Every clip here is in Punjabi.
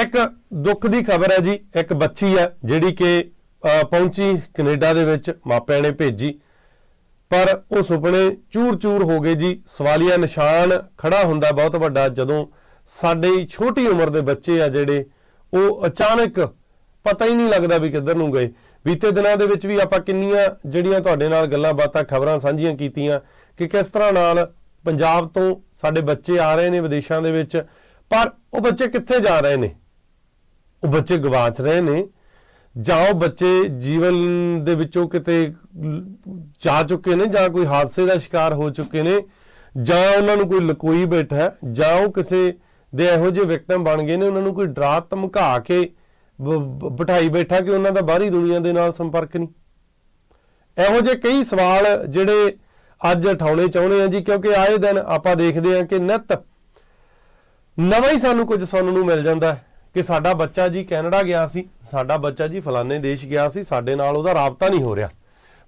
ਇੱਕ ਦੁੱਖ ਦੀ ਖਬਰ ਹੈ ਜੀ, ਇੱਕ ਬੱਚੀ ਹੈ ਜਿਹੜੀ ਕਿ ਪਹੁੰਚੀ ਕੈਨੇਡਾ ਦੇ ਵਿੱਚ, ਮਾਪਿਆਂ ਨੇ ਭੇਜੀ। ਪਰ ਉਹ ਸੁਪਨੇ ਚੂਰ-ਚੂਰ ਹੋ ਗਏ ਜੀ। ਸਵਾਲੀਆ ਨਿਸ਼ਾਨ ਖੜਾ ਹੁੰਦਾ ਬਹੁਤ ਵੱਡਾ ਜਦੋਂ ਸਾਡੇ ਛੋਟੀ ਉਮਰ ਦੇ ਬੱਚੇ ਆ ਜਿਹੜੇ, ਉਹ ਅਚਾਨਕ ਪਤਾ ਹੀ ਨਹੀਂ ਲੱਗਦਾ ਵੀ ਕਿੱਧਰ ਨੂੰ ਗਏ। ਬੀਤੇ ਦਿਨਾਂ ਦੇ ਵਿੱਚ ਵੀ ਆਪਾਂ ਕਿੰਨੀਆਂ ਜਿਹੜੀਆਂ ਤੁਹਾਡੇ ਨਾਲ ਗੱਲਾਂ ਬਾਤਾਂ, ਖਬਰਾਂ ਸਾਂਝੀਆਂ ਕੀਤੀਆਂ ਕਿ ਕਿਸ ਤਰ੍ਹਾਂ ਨਾਲ ਪੰਜਾਬ ਤੋਂ ਸਾਡੇ ਬੱਚੇ ਆ ਰਹੇ ਨੇ ਵਿਦੇਸ਼ਾਂ ਦੇ ਵਿੱਚ, ਪਰ ਉਹ ਬੱਚੇ ਕਿੱਥੇ ਜਾ ਰਹੇ ਨੇ? ਉਹ ਬੱਚੇ ਗਵਾਚ ਰਹੇ ਨੇ ਜਾਂ ਉਹ ਬੱਚੇ ਜੀਵਨ ਦੇ ਵਿੱਚੋਂ ਕਿਤੇ ਜਾ ਚੁੱਕੇ ਨੇ ਜਾਂ ਕੋਈ ਹਾਦਸੇ ਦਾ ਸ਼ਿਕਾਰ ਹੋ ਚੁੱਕੇ ਨੇ ਜਾਂ ਉਹਨਾਂ ਨੂੰ ਕੋਈ ਲਕੋਈ ਬੈਠਾ ਹੈ, ਜਾਂ ਉਹ ਕਿਸੇ ਦੇ ਇਹੋ ਜਿਹੇ ਵਿਕਟਮ ਬਣ ਗਏ ਨੇ ਉਹਨਾਂ ਨੂੰ ਕੋਈ ਡਰਾ ਧਮਕਾ ਕੇ ਬ- ਬਿਠਾਈ ਬੈਠਾ ਕਿ ਉਹਨਾਂ ਦਾ ਬਾਹਰੀ ਦੁਨੀਆ ਦੇ ਨਾਲ ਸੰਪਰਕ ਨਹੀਂ। ਇਹੋ ਜਿਹੇ ਕਈ ਸਵਾਲ ਜਿਹੜੇ ਅੱਜ ਉਠਾਉਣੇ ਚਾਹੁੰਦੇ ਆ ਜੀ ਕਿਉਂਕਿ ਆਏ ਦਿਨ ਆਪਾਂ ਦੇਖਦੇ ਆ ਕਿ ਨਿਤ ਨਵਾਂ ਹੀ ਸਾਨੂੰ ਕੁਝ ਸੁਣਨ ਨੂੰ ਮਿਲ ਜਾਂਦਾ ਹੈ। ਕਿ ਸਾਡਾ ਬੱਚਾ ਜੀ ਕੈਨੇਡਾ ਗਿਆ ਸੀ, ਸਾਡਾ ਬੱਚਾ ਜੀ ਫਲਾਣੇ ਦੇਸ਼ ਗਿਆ ਸੀ, ਸਾਡੇ ਨਾਲ ਉਹਦਾ ਰਾਬਤਾ ਨਹੀਂ ਹੋ ਰਿਹਾ।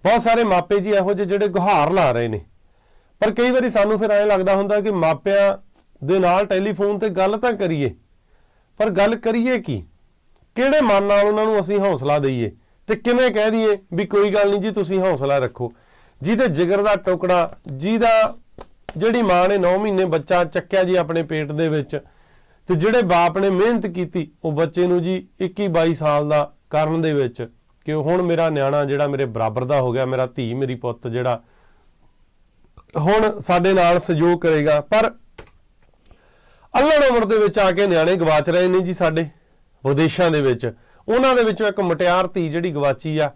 ਬਹੁਤ ਸਾਰੇ ਮਾਪੇ ਜੀ ਇਹੋ ਜਿਹੇ ਜਿਹੜੇ ਗੁਹਾਰ ਲਾ ਰਹੇ ਨੇ। ਪਰ ਕਈ ਵਾਰੀ ਸਾਨੂੰ ਫਿਰ ਐਂ ਲੱਗਦਾ ਹੁੰਦਾ ਕਿ ਮਾਪਿਆਂ ਦੇ ਨਾਲ ਟੈਲੀਫੋਨ ਤੇ ਗੱਲ ਤਾਂ ਕਰੀਏ, ਪਰ ਗੱਲ ਕਰੀਏ ਕੀ? ਕਿਹੜੇ ਮਨ ਨਾਲ ਉਹਨਾਂ ਨੂੰ ਅਸੀਂ ਹੌਸਲਾ ਦਈਏ? ਤੇ ਕਿਵੇਂ ਕਹਿ ਦਈਏ ਵੀ ਕੋਈ ਗੱਲ ਨਹੀਂ ਜੀ, ਤੁਸੀਂ ਹੌਸਲਾ ਰੱਖੋ। ਜਿਹਦੇ ਜਿਗਰ ਦਾ ਟੁਕੜਾ, ਜਿਹਦਾ ਜਿਹੜੀ ਮਾਂ ਨੇ 9 ਮਹੀਨੇ ਬੱਚਾ ਚੱਕਿਆ ਜੀ ਆਪਣੇ ਪੇਟ ਦੇ ਵਿੱਚ ਤੇ ਜਿਹੜੇ ਬਾਪ ਨੇ ਮਿਹਨਤ ਕੀਤੀ, ਉਹ ਬੱਚੇ ਨੂੰ ਜੀ 21 22 ਸਾਲ ਦਾ ਕਰਨ ਦੇ ਵਿੱਚ ਕਿ ਹੁਣ ਮੇਰਾ ਨਿਆਣਾ ਜਿਹੜਾ ਮੇਰੇ ਬਰਾਬਰ ਦਾ ਹੋ ਗਿਆ, ਮੇਰਾ ਧੀ, ਮੇਰੀ ਪੁੱਤ ਜਿਹੜਾ, ਹੁਣ ਸਾਡੇ ਨਾਲ ਸਹਿਯੋਗ ਕਰੇਗਾ। ਪਰ ਅੱਲੜ ਉਮਰ ਦੇ ਵਿੱਚ ਆ ਕੇ ਨਿਆਣੇ ਗਵਾਚ ਰਹੇ ਨੇ ਜੀ ਸਾਡੇ ਵਿਦੇਸ਼ਾਂ ਦੇ ਵਿੱਚ। ਉਹਨਾਂ ਦੇ ਵਿੱਚੋਂ ਇੱਕ ਮਟਿਆਰ ਧੀ ਜਿਹੜੀ ਗਵਾਚੀ ਆ,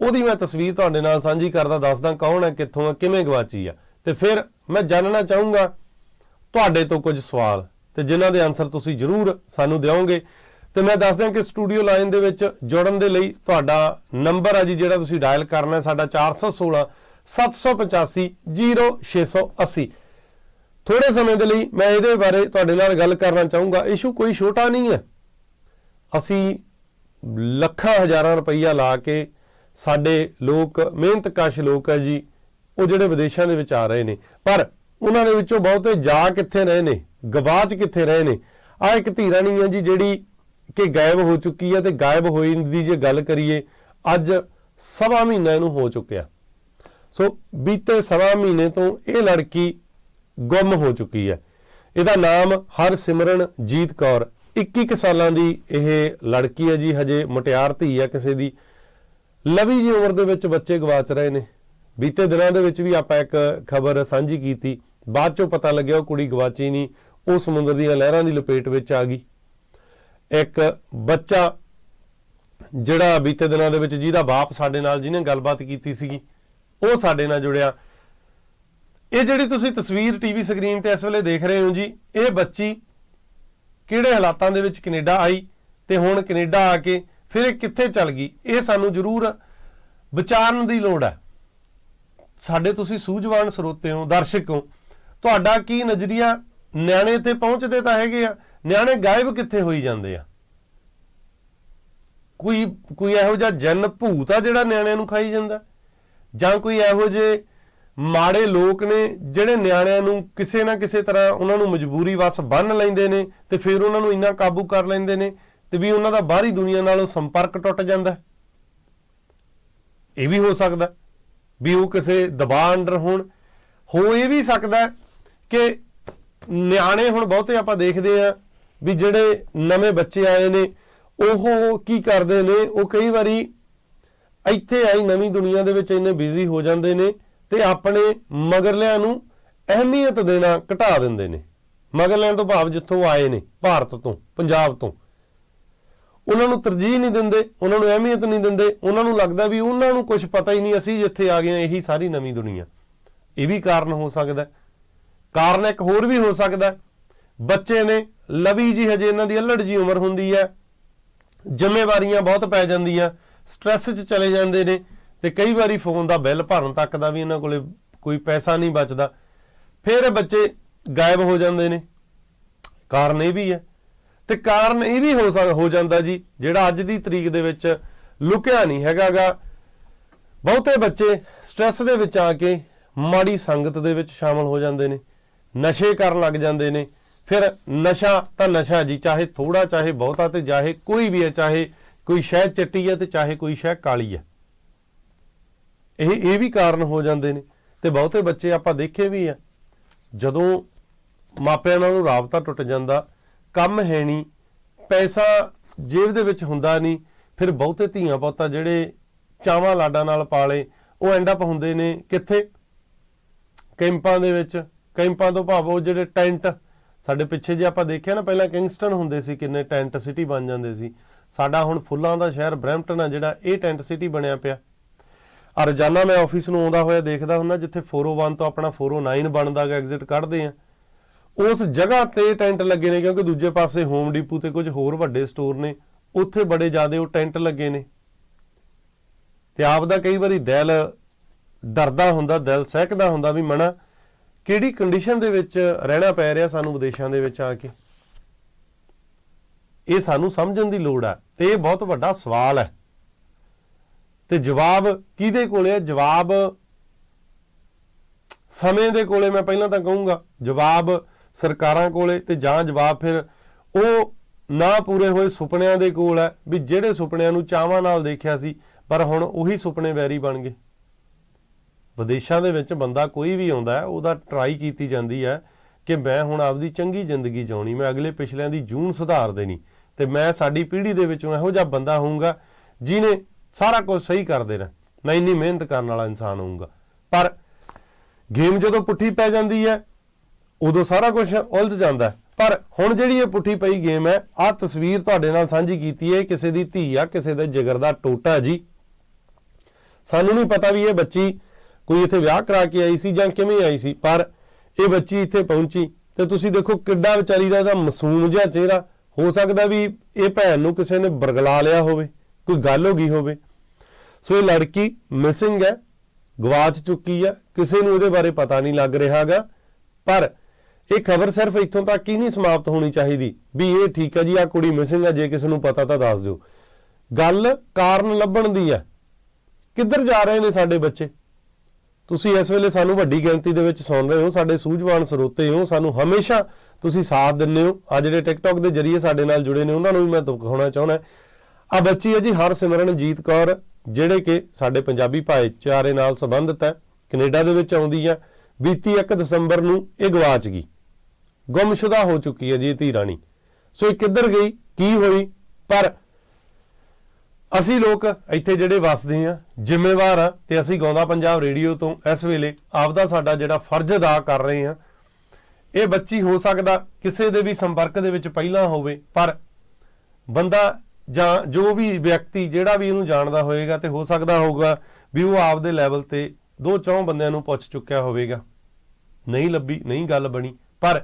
ਉਹਦੀ ਮੈਂ ਤਸਵੀਰ ਤੁਹਾਡੇ ਨਾਲ ਸਾਂਝੀ ਕਰਦਾ ਦੱਸਦਾ ਕੌਣ ਹੈ, ਕਿੱਥੋਂ ਹੈ, ਕਿਵੇਂ ਗਵਾਚੀ ਆ। ਤੇ ਫਿਰ ਮੈਂ ਜਾਣਨਾ ਚਾਹੂੰਗਾ ਤੁਹਾਡੇ ਤੋਂ ਕੁਝ ਸਵਾਲ। ਤੇ ਜਿਨ੍ਹਾਂ ਦੇ ਆਨਸਰ ਤੁਸੀਂ ਜ਼ਰੂਰ ਸਾਨੂੰ ਦਿਓਗੇ। ਤੇ ਮੈਂ ਦੱਸ ਦਿਆਂ ਕਿ ਸਟੂਡੀਓ ਲਾਈਨ ਦੇ ਵਿੱਚ ਜੁੜਨ ਦੇ ਲਈ ਤੁਹਾਡਾ ਨੰਬਰ ਆ ਜੀ, ਜਿਹੜਾ ਤੁਸੀਂ ਡਾਇਲ ਕਰਨਾ ਹੈ, ਸਾਡਾ 416 785 0680 ਥੋੜੇ ਸਮੇਂ ਦੇ ਲਈ ਮੈਂ ਇਹਦੇ ਬਾਰੇ ਤੁਹਾਡੇ ਨਾਲ ਗੱਲ ਕਰਨਾ ਚਾਹੂੰਗਾ। ਇਸ਼ੂ ਕੋਈ ਛੋਟਾ ਨਹੀਂ ਹੈ। ਅਸੀਂ ਲੱਖਾਂ ਹਜ਼ਾਰਾਂ ਰੁਪਈਆ ਲਾ ਕੇ ਸਾਡੇ ਲੋਕ, ਮਿਹਨਤਕਸ਼ ਲੋਕ ਹੈ ਜੀ, ਉਹ ਜਿਹੜੇ ਵਿਦੇਸ਼ਾਂ ਦੇ ਵਿੱਚ ਆ ਰਹੇ ਨੇ। ਪਰ ਉਹਨਾਂ ਦੇ ਵਿੱਚੋਂ ਬਹੁਤੇ ਜਾ ਕਿੱਥੇ ਰਹੇ ਨੇ ਗਵਾਚ ਕਿੱਥੇ ਰਹੇ ਨੇ? ਆ ਇੱਕ ਧੀਰਾਣੀ ਹੈ ਜੀ ਜਿਹੜੀ ਕਿ ਗਾਇਬ ਹੋ ਚੁੱਕੀ ਹੈ ਤੇ ਗਾਇਬ ਹੋਈ ਦੀ ਜੇ ਗੱਲ ਕਰੀਏ, ਅੱਜ ਸਵਾ ਮਹੀਨਾ ਇਹਨੂੰ ਹੋ ਚੁੱਕਿਆ। ਸੋ ਬੀਤੇ ਸਵਾ ਮਹੀਨੇ ਤੋਂ ਇਹ ਲੜਕੀ ਗੁੰਮ ਹੋ ਚੁੱਕੀ ਹੈ। ਇਹਦਾ ਨਾਮ ਹਰਸਿਮਰਨ ਜੀਤ ਕੌਰ 21 ਕੁ ਸਾਲਾਂ ਦੀ ਇਹ ਲੜਕੀ ਹੈ ਜੀ, ਹਜੇ ਮੁਟਿਆਰ ਧੀ ਹੈ ਕਿਸੇ ਦੀ। ਲਵੀ ਜੀ ਉਮਰ ਦੇ ਵਿੱਚ ਬੱਚੇ ਗਵਾਚ ਰਹੇ ਨੇ। ਬੀਤੇ ਦਿਨਾਂ ਦੇ ਵਿੱਚ ਵੀ ਆਪਾਂ ਇੱਕ ਖਬਰ ਸਾਂਝੀ ਕੀਤੀ। ਬਾਅਦ ਚੋਂ ਪਤਾ ਲੱਗਿਆ ਉਹ ਕੁੜੀ ਗਵਾਚੀ ਨਹੀਂ, ਉਹ ਸਮੁੰਦਰ ਦੀਆਂ ਲਹਿਰਾਂ ਦੀ ਲਪੇਟ ਵਿੱਚ ਆ ਗਈ। ਇੱਕ ਬੱਚਾ ਜਿਹੜਾ ਬੀਤੇ ਦਿਨਾਂ ਦੇ ਵਿੱਚ ਜਿਹਦਾ ਬਾਪ ਸਾਡੇ ਨਾਲ ਜਿਹਨੇ ਗੱਲਬਾਤ ਕੀਤੀ ਸੀਗੀ, ਉਹ ਸਾਡੇ ਨਾਲ ਜੁੜਿਆ। ਇਹ ਜਿਹੜੀ ਤੁਸੀਂ ਤਸਵੀਰ ਟੀਵੀ ਸਕਰੀਨ ਤੇ ਇਸ ਵੇਲੇ ਦੇਖ ਰਹੇ ਹੋ ਜੀ, ਇਹ ਬੱਚੀ ਕਿਹੜੇ ਹਾਲਾਤਾਂ ਦੇ ਵਿੱਚ ਕੈਨੇਡਾ ਆਈ ਤੇ ਹੁਣ ਕੈਨੇਡਾ ਆ ਕੇ ਫਿਰ ਇਹ ਕਿੱਥੇ ਚਲ ਗਈ, ਇਹ ਸਾਨੂੰ ਜ਼ਰੂਰ ਵਿਚਾਰਨ ਦੀ ਲੋੜ ਹੈ। ਸਾਡੇ ਤੁਸੀਂ ਸੂਝਵਾਨ ਸਰੋਤੇ ਹੋ, ਦਰਸ਼ਕ ਹੋ। ਤੁਹਾਡਾ ਕੀ ਨਜ਼ਰੀਆ ਨਿਆਣੇ ਤੇ ਪਹੁੰਚਦੇ ਤਾਂ ਹੈਗੇ ਆ, ਨਿਆਣੇ ਗਾਇਬ ਕਿੱਥੇ ਹੋਈ ਜਾਂਦੇ ਆ? ਕੋਈ ਕੋਈ ਇਹੋ ਜਿਹਾ ਜਨ ਭੂਤ ਆ ਜਿਹੜਾ ਨਿਆਣਿਆਂ ਨੂੰ ਖਾਈ ਜਾਂਦਾ? ਜਾਂ ਕੋਈ ਇਹੋ ਜਿਹੇ ਮਾੜੇ ਲੋਕ ਨੇ ਜਿਹੜੇ ਨਿਆਣਿਆਂ ਨੂੰ ਕਿਸੇ ਨਾ ਕਿਸੇ ਤਰ੍ਹਾਂ ਉਹਨਾਂ ਨੂੰ ਮਜਬੂਰੀ ਵਸ ਬੰਨ ਲੈਂਦੇ ਨੇ ਤੇ ਫਿਰ ਉਹਨਾਂ ਨੂੰ ਇੰਨਾ ਕਾਬੂ ਕਰ ਲੈਂਦੇ ਨੇ ਤੇ ਵੀ ਉਹਨਾਂ ਦਾ ਬਾਹਰੀ ਦੁਨੀਆ ਨਾਲੋਂ ਸੰਪਰਕ ਟੁੱਟ ਜਾਂਦਾ? ਇਹ ਵੀ ਹੋ ਸਕਦਾ। ਵੀ ਉਹ ਕਿਸੇ ਦਬਾਅ ਅੰਡਰ ਹੋਣ। ਹੋ ਇਹ ਵੀ ਸਕਦਾ ਕਿ ਨਿਆਣੇ ਹੁਣ ਬਹੁਤੇ ਆਪਾਂ ਦੇਖਦੇ ਆ ਵੀ ਜਿਹੜੇ ਨਵੇਂ ਬੱਚੇ ਆਏ ਨੇ, ਉਹ ਕੀ ਕਰਦੇ ਨੇ, ਉਹ ਕਈ ਵਾਰੀ ਇੱਥੇ ਆਈ ਨਵੀਂ ਦੁਨੀਆ ਦੇ ਵਿੱਚ ਇੰਨੇ ਬਿਜ਼ੀ ਹੋ ਜਾਂਦੇ ਨੇ ਤੇ ਆਪਣੇ ਮਗਰਲਿਆਂ ਨੂੰ ਅਹਿਮੀਅਤ ਦੇਣਾ ਘਟਾ ਦਿੰਦੇ ਨੇ। ਮਗਰਲਿਆਂ ਤੋਂ ਭਾਵ ਜਿੱਥੋਂ ਆਏ ਨੇ, ਭਾਰਤ ਤੋਂ, ਪੰਜਾਬ ਤੋਂ। ਉਹਨਾਂ ਨੂੰ ਤਰਜੀਹ ਨਹੀਂ ਦਿੰਦੇ, ਉਹਨਾਂ ਨੂੰ ਅਹਿਮੀਅਤ ਨਹੀਂ ਦਿੰਦੇ, ਉਹਨਾਂ ਨੂੰ ਲੱਗਦਾ ਵੀ ਉਹਨਾਂ ਨੂੰ ਕੁਝ ਪਤਾ ਹੀ ਨਹੀਂ, ਅਸੀਂ ਜਿੱਥੇ ਆ ਗਏ ਹਾਂ, ਇਹੀ ਸਾਰੀ ਨਵੀਂ ਦੁਨੀਆ। ਇਹ ਵੀ ਕਾਰਨ ਹੋ ਸਕਦਾ ਕਾਰਨ ਇੱਕ ਹੋਰ ਵੀ ਹੋ ਸਕਦਾ ਬੱਚੇ ਨੇ ਲਵੀ ਜੀ, ਹਜੇ ਇਹਨਾਂ ਦੀ ਅਲੜ ਜੀ ਉਮਰ ਹੁੰਦੀ ਹੈ। ਜ਼ਿੰਮੇਵਾਰੀਆਂ ਬਹੁਤ ਪੈ ਜਾਂਦੀਆਂ ਸਟ੍ਰੈਸ 'ਚ ਚਲੇ ਜਾਂਦੇ ਨੇ ਤੇ ਕਈ ਵਾਰੀ ਫੋਨ ਦਾ ਬਿੱਲ ਭਰਨ ਤੱਕ ਦਾ ਵੀ ਇਹਨਾਂ ਕੋਲੇ ਕੋਈ ਪੈਸਾ ਨਹੀਂ ਬਚਦਾ। ਫਿਰ ਬੱਚੇ ਗਾਇਬ ਹੋ ਜਾਂਦੇ ਨੇ। ਕਾਰਨ ਇਹ ਵੀ ਹੈ ਤੇ ਕਾਰਨ ਇਹ ਵੀ ਹੋ ਸਕ, ਹੋ ਜਾਂਦਾ ਜੀ, ਜਿਹੜਾ ਅੱਜ ਦੀ ਤਰੀਕ ਦੇ ਵਿੱਚ ਲੁਕਿਆ ਨਹੀਂ ਹੈਗਾਗਾ। ਬਹੁਤੇ ਬੱਚੇ ਸਟ੍ਰੈਸ ਦੇ ਵਿੱਚ ਆ ਕੇ ਮਾੜੀ ਸੰਗਤ ਦੇ ਵਿੱਚ ਸ਼ਾਮਲ ਹੋ ਜਾਂਦੇ ਨੇ, ਨਸ਼ੇ ਕਰਨ ਲੱਗ ਜਾਂਦੇ ਨੇ। ਫਿਰ ਨਸ਼ਾ ਤਾਂ ਨਸ਼ਾ ਜੀ, ਚਾਹੇ ਥੋੜਾ ਚਾਹੇ ਬਹੁਤਾ ਤੇ ਚਾਹੇ ਕੋਈ ਵੀ ਹੈ, ਚਾਹੇ ਕੋਈ ਸ਼ਹਿ ਚਿੱਟੀ ਹੈ ਤੇ ਚਾਹੇ ਕੋਈ ਸ਼ਹਿ ਕਾਲੀ ਹੈ। ਇਹ ਇਹ ਵੀ ਕਾਰਨ ਹੋ ਜਾਂਦੇ ਨੇ ਤੇ ਬਹੁਤੇ ਬੱਚੇ ਆਪਾਂ ਦੇਖੇ ਵੀ ਆ। ਜਦੋਂ ਮਾਪਿਆਂ ਨਾਲ ਰਾਬਤਾ ਟੁੱਟ ਜਾਂਦਾ ਕੰਮ ਹੈ ਨਹੀਂ, ਪੈਸਾ ਜੇਬ ਦੇ ਵਿੱਚ ਹੁੰਦਾ ਨਹੀਂ, ਫਿਰ ਬਹੁਤੇ ਧੀਆਂ ਪੁੱਤਾਂ ਜਿਹੜੇ ਚਾਵਾਂ ਲਾਡਾਂ ਨਾਲ ਪਾਲੇ, ਉਹ ਐਂਡ ਅਪ ਹੁੰਦੇ ਨੇ ਕਿੱਥੇ? ਕੈਂਪਾਂ ਦੇ ਵਿੱਚ, ਕੈਂਪਾਂ ਤੋਂ ਭਾਵ ਉਹ ਜਿਹੜੇ ਟੈਂਟ, ਸਾਡੇ ਪਿੱਛੇ ਜੇ ਆਪਾਂ ਦੇਖਿਆ ਨਾ, ਪਹਿਲਾਂ ਕਿੰਗਸਟਨ ਹੁੰਦੇ ਸੀ, ਕਿੰਨੇ ਟੈਂਟ ਸਿਟੀ ਬਣ ਜਾਂਦੇ ਸੀ। ਸਾਡਾ ਹੁਣ ਫੁੱਲਾਂ ਦਾ ਸ਼ਹਿਰ ਬਰੈਂਪਟਨ ਆ, ਜਿਹੜਾ ਇਹ ਟੈਂਟ ਸਿਟੀ ਬਣਿਆ ਪਿਆ। ਆ ਰੋਜ਼ਾਨਾ ਮੈਂ ਆਫਿਸ ਨੂੰ ਆਉਂਦਾ ਹੋਇਆ ਦੇਖਦਾ ਹੁੰਦਾ, ਜਿੱਥੇ 401 ਤੋਂ ਆਪਣਾ 409 ਬਣਦਾ ਗਾ ਐਗਜ਼ਿਟ ਕੱਢਦੇ ਆ। ਉਸ ਜਗ੍ਹਾ ਤੇ ਟੈਂਟ ਲੱਗੇ ਨੇ ਕਿਉਂਕਿ ਦੂਜੇ ਪਾਸੇ ਹੋਮ ਡਿਪੂ ਤੇ ਕੁਝ ਹੋਰ ਵੱਡੇ ਸਟੋਰ ਨੇ। ਉੱਥੇ ਬੜੇ ਜ਼ਿਆਦੇ ਉਹ ਟੈਂਟ ਲੱਗੇ ਨੇ। ਤੇ ਆਪ ਦਾ ਕਈ ਵਾਰੀ ਦਿਲ ਡਰਦਾ ਹੁੰਦਾ, ਦਿਲ ਸਹਿਕਦਾ ਹੁੰਦਾ ਵੀ ਮਣਾ ਕਿਹੜੀ ਕੰਡੀਸ਼ਨ ਦੇ ਵਿੱਚ ਰਹਿਣਾ ਪੈ ਰਿਹਾ ਸਾਨੂੰ ਵਿਦੇਸ਼ਾਂ ਦੇ ਵਿੱਚ ਆ ਕੇ? ਇਹ ਸਾਨੂੰ ਸਮਝਣ ਦੀ ਲੋੜ ਹੈ ਤੇ ਇਹ ਬਹੁਤ ਵੱਡਾ ਸਵਾਲ ਹੈ ਤੇ ਜਵਾਬ ਕਿਹਦੇ ਕੋਲੇ ਹੈ ਜਵਾਬ ਸਮੇਂ ਦੇ ਕੋਲੇ ਮੈਂ ਪਹਿਲਾਂ ਤਾਂ ਕਹੂੰਗਾ। ਜਵਾਬ ਸਰਕਾਰਾਂ ਕੋਲੇ ਤੇ ਜਾਂ ਜਵਾਬ ਫਿਰ ਉਹ ਨਾ ਪੂਰੇ ਹੋਏ ਸੁਪਨਿਆਂ ਦੇ ਕੋਲ ਹੈ ਵੀ ਜਿਹੜੇ ਸੁਪਨਿਆਂ ਨੂੰ ਚਾਵਾਂ ਨਾਲ ਦੇਖਿਆ ਸੀ, ਪਰ ਹੁਣ ਉਹੀ ਸੁਪਨੇ ਵੈਰੀ ਬਣ ਗਏ। ਵਿਦੇਸ਼ਾਂ ਦੇ ਵਿੱਚ ਬੰਦਾ ਕੋਈ ਵੀ ਆਉਂਦਾ ਉਹਦਾ ਟਰਾਈ ਕੀਤੀ ਜਾਂਦੀ ਹੈ ਕਿ ਮੈਂ ਹੁਣ ਆਪਦੀ ਚੰਗੀ ਜ਼ਿੰਦਗੀ ਜਿਉਣੀ, ਮੈਂ ਅਗਲੇ ਪਿਛਲਿਆਂ ਦੀ ਜੂਨ ਸੁਧਾਰ ਦੇਣੀ ਤੇ ਮੈਂ ਸਾਡੀ ਪੀੜ੍ਹੀ ਦੇ ਵਿੱਚੋਂ ਇਹੋ ਜਿਹਾ ਬੰਦਾ ਹੋਊਗਾ ਜਿਨੇ ਸਾਰਾ ਕੁਝ ਸਹੀ ਕਰ ਦੇਣਾ ਮੈਂ ਇੰਨੀ ਮਿਹਨਤ ਕਰਨ ਵਾਲਾ ਇਨਸਾਨ ਹੋਊਗਾ। ਪਰ ਗੇਮ ਜਦੋਂ ਪੁੱਠੀ ਪੈ ਜਾਂਦੀ ਹੈ ਉਦੋਂ ਸਾਰਾ ਕੁਝ ਉਲਝ ਜਾਂਦਾ ਪਰ ਹੁਣ ਜਿਹੜੀ ਇਹ ਪੁੱਠੀ ਪਈ ਗੇਮ ਹੈ, ਆਹ ਤਸਵੀਰ ਤੁਹਾਡੇ ਨਾਲ ਸਾਂਝੀ ਕੀਤੀ ਹੈ, ਕਿਸੇ ਦੀ ਧੀ ਆ, ਕਿਸੇ ਦੇ ਜਿਗਰ ਦਾ ਟੋਟਾ ਜੀ। ਸਾਨੂੰ ਨਹੀਂ ਪਤਾ ਵੀ ਇਹ ਬੱਚੀ ਕੋਈ ਇੱਥੇ ਵਿਆਹ ਕਰਾ ਕੇ ਆਈ ਸੀ ਜਾਂ ਕਿਵੇਂ ਆਈ ਸੀ, ਪਰ ਇਹ ਬੱਚੀ ਇੱਥੇ ਪਹੁੰਚੀ। ਤੇ ਤੁਸੀਂ ਦੇਖੋ ਕਿੱਡਾ ਵਿਚਾਰੀ ਦਾ ਇਹਦਾ ਮਾਸੂਮ ਜਿਹਾ ਚਿਹਰਾ। ਹੋ ਸਕਦਾ ਵੀ ਇਹ ਭੈਣ ਨੂੰ ਕਿਸੇ ਨੇ ਬਰਗਲਾ ਲਿਆ ਹੋਵੇ, ਕੋਈ ਗੱਲ ਹੋ ਗਈ ਹੋਵੇ। ਸੋ ਇਹ ਲੜਕੀ ਮਿਸਿੰਗ ਹੈ, ਗਵਾਚ ਚੁੱਕੀ ਹੈ, ਕਿਸੇ ਨੂੰ ਇਹਦੇ ਬਾਰੇ ਪਤਾ ਨਹੀਂ ਲੱਗ ਰਿਹਾਗਾ ਪਰ ਇਹ ਖਬਰ ਸਿਰਫ ਇੱਥੋਂ ਤੱਕ ਹੀ ਨਹੀਂ ਸਮਾਪਤ ਹੋਣੀ ਚਾਹੀਦੀ ਵੀ ਇਹ ਠੀਕ ਹੈ ਜੀ ਆ ਕੁੜੀ ਮਿਸਿੰਗ ਹੈ, ਜੇ ਕਿਸੇ ਨੂੰ ਪਤਾ ਤਾਂ ਦੱਸ ਦਿਓ। ਗੱਲ ਕਾਰਨ ਲੱਭਣ ਦੀ ਹੈ। ਕਿੱਧਰ ਜਾ ਰਹੇ ਨੇ ਸਾਡੇ ਬੱਚੇ? ਤੁਸੀਂ ਇਸ ਵੇਲੇ ਸਾਨੂੰ ਵੱਡੀ ਗਿਣਤੀ ਦੇ ਵਿੱਚ ਸੁਣ ਰਹੇ ਹੋ, ਸਾਡੇ ਸੂਝਵਾਨ ਸਰੋਤੇ ਹੋ, ਸਾਨੂੰ ਹਮੇਸ਼ਾ ਤੁਸੀਂ ਸਾਥ ਦਿੰਦੇ ਹੋ। ਆ ਜਿਹੜੇ ਟਿਕਟੌਕ ਦੇ ਜਰੀਏ ਸਾਡੇ ਨਾਲ ਜੁੜੇ ਨੇ, ਉਹਨਾਂ ਨੂੰ ਵੀ ਮੈਂ ਦਿਖਾਉਣਾ ਚਾਹੁੰਦਾ। ਆ ਬੱਚੀ ਹੈ ਜੀ ਹਰਸਿਮਰਨਜੀਤ ਕੌਰ, ਜਿਹੜੇ ਕਿ ਸਾਡੇ ਪੰਜਾਬੀ ਭਾਈਚਾਰੇ ਨਾਲ ਸੰਬੰਧਿਤ ਹੈ, ਕੈਨੇਡਾ ਦੇ ਵਿੱਚ ਆਉਂਦੀ ਹੈ। ਬੀਤੀ 1 ਦਸੰਬਰ ਨੂੰ ਇਹ ਗਵਾਚ ਗਈ। ਗੁੰਮਸ਼ੁਦਾ ਹੋ ਚੁੱਕੀ ਹੈ ਜੀ ਧੀ ਰਾਣੀ। ਸੋ ਇਹ ਕਿੱਧਰ ਗਈ, ਕੀ ਹੋਈ? ਪਰ ਅਸੀਂ ਲੋਕ ਇੱਥੇ ਜਿਹੜੇ ਵੱਸਦੇ ਆ ਜ਼ਿੰਮੇਵਾਰ ਆ ਤੇ ਅਸੀਂ ਗਾਉਂਦਾ ਪੰਜਾਬ ਰੇਡੀਓ ਤੋਂ ਇਸ ਵੇਲੇ ਆਪਦਾ ਸਾਡਾ ਜਿਹੜਾ ਫਰਜ਼ ਅਦਾ ਕਰ ਰਹੇ ਆ ਇਹ ਬੱਚੀ ਹੋ ਸਕਦਾ ਕਿਸੇ ਦੇ ਵੀ ਸੰਪਰਕ ਦੇ ਵਿੱਚ ਪਹਿਲਾਂ ਹੋਵੇ, ਪਰ ਬੰਦਾ ਜਾਂ ਜੋ ਵੀ ਵਿਅਕਤੀ ਜਿਹੜਾ ਵੀ ਇਹਨੂੰ ਜਾਣਦਾ ਹੋਵੇਗਾ ਤੇ ਹੋ ਸਕਦਾ ਹੋਊਗਾ ਵੀ ਉਹ ਆਪਦੇ ਲੈਵਲ ਤੇ ਦੋ ਚੌਂ ਬੰਦਿਆਂ ਨੂੰ ਪੁੱਛ ਚੁੱਕਿਆ ਹੋਵੇਗਾ। ਨਹੀਂ ਲੱਭੀ, ਨਹੀਂ ਗੱਲ ਬਣੀ, ਪਰ